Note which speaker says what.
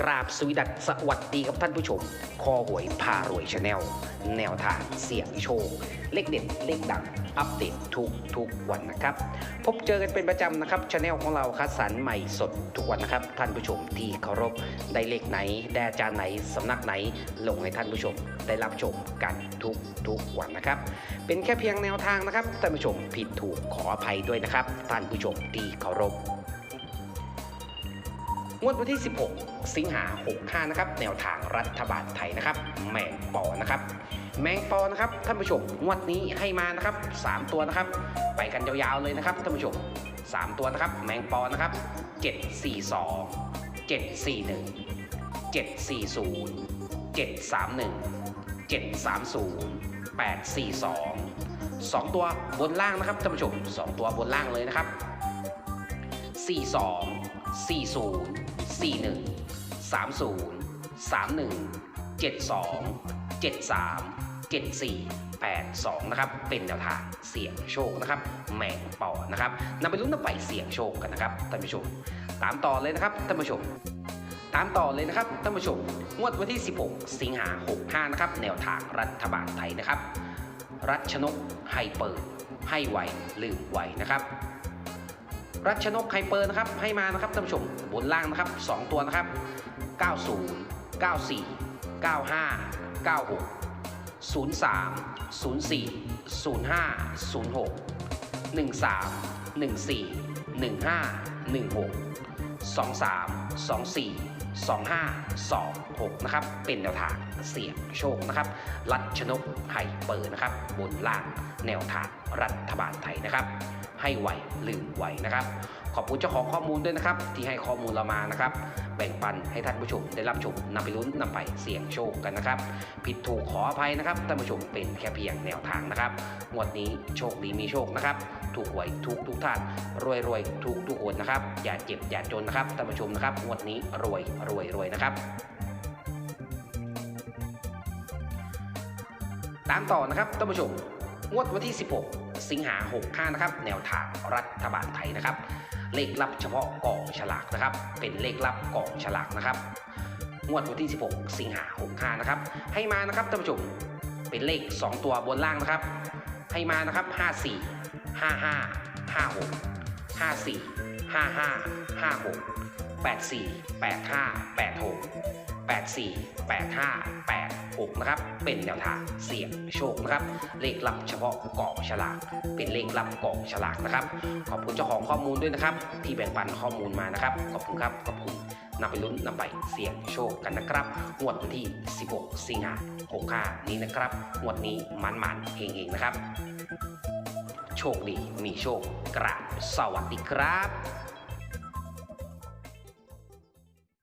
Speaker 1: กราบสวีดัสสวัสดีกับท่านผู้ชม คอหวยพารวยชาแนล แนวทางเสี่ยงโชค เลขเด็ดเลขดัง อัปเดตทุกทุกวันนะครับ พบเจอกันเป็นประจำนะครับชาแนลของเราคัดสรรใหม่สดทุกวันนะครับ ท่านผู้ชมที่เคารพได้เลขไหน ได้อาจารย์ไหนสำนักไหน ลงให้ท่านผู้ชมได้รับชมกันทุกทุกวันนะครับ เป็นแค่เพียงแนวทางนะครับท่านผู้ชมผิดถูกขออภัยด้วยนะครับ ท่านผู้ชมที่เคารพ งวดวันที่ 16 สิงหา65นะครับแนวทางรัฐบาลไทยนะครับแมงปอนะครับแมงปอนะครับท่านผู้ชมงวดนี้ให้มานะครับ 3 ตัวนะครับ ไปกันยาวๆเลยนะครับท่านผู้ชม 3 ตัวนะครับ แมงปอนะครับ 742 741 740 731 730 842 2 ตัวบนล่างนะครับท่านผู้ชม 2 ตัวบนล่างเลยนะครับ 42 40 41 30 31 72 73 74 82 นะครับ เป็นแนวทางเสี่ยงโชคนะครับ แมงปอนะครับนำไปลุ้นนำไปเสี่ยงโชคกันนะครับท่านผู้ชม ตามต่อเลยนะครับท่านผู้ชม ตามต่อเลยนะครับท่านผู้ชม งวดวันที่ 16 สิงหา65 นะครับ แนวทางรัฐบาลไทยนะครับ รัชนกให้เปิดให้ไวลืมไวนะครับ รัชนกไฮเปอร์นะครับให้มานะครับท่านผู้ชมบนล่างนะครับ 2 ตัวนะครับ 90 94 95 96 03 04 05 06 13 14 15 16 23 24 25 26 นะครับ เป็นแนวทางเสี่ยงโชคนะครับ รัชนกไฮเปอร์นะครับ บนล่างแนวทาง รัฐบาลไทยนะครับ ให้ไวลืมไวนะครับ ขอบคุณเจ้าของข้อมูลด้วยนะครับ ที่ให้ข้อมูลเรามานะครับ แบ่งปันให้ท่านผู้ชมได้รับชมนำไปลุ้นนำไปเสี่ยงโชคกันนะครับ ผิดถูกขออภัยนะครับท่านผู้ชมเป็นแค่เพียงแนวทางนะครับงวดนี้โชคดีมีโชคนะครับ ถูกหวยทุกทุกท่านรวยรวยทุกทุกคนนะครับ อย่าเจ็บอย่าจนนะครับท่านผู้ชมนะครับงวดนี้รวยรวยรวยนะครับตามต่อนะครับท่านผู้ชม งวดวันที่ 16 สิงหา65นะครับ แนวทางรัฐบาลไทยนะครับ เลขลับเฉพาะกองฉลากนะครับ เป็นเลขลับกองฉลากนะครับ งวดวันที่ 16 สิงหา65นะครับ ให้มานะครับท่านผู้ชม เป็นเลข 2 ตัวบนล่างนะครับ ให้มานะครับ 54 55 56 54 55 56 84 85 86 84 85 86 นะครับ เป็นแนวทางเสี่ยงโชคนะครับ เลขลับเฉพาะกล่องฉลาก เป็นเลขลับกล่องฉลากนะครับ ขอบคุณเจ้าของข้อมูลด้วยนะครับ ที่แบ่งปันข้อมูลมานะครับ ขอบคุณครับ ขอบคุณนำไปลุ้นนำไปเสี่ยงโชคกันนะครับงวดวันที่ 16 สิงหา65นี้นะครับงวดนี้มันๆเฮงๆนะครับ โชคดีมีโชคกราบสวัสดีครับ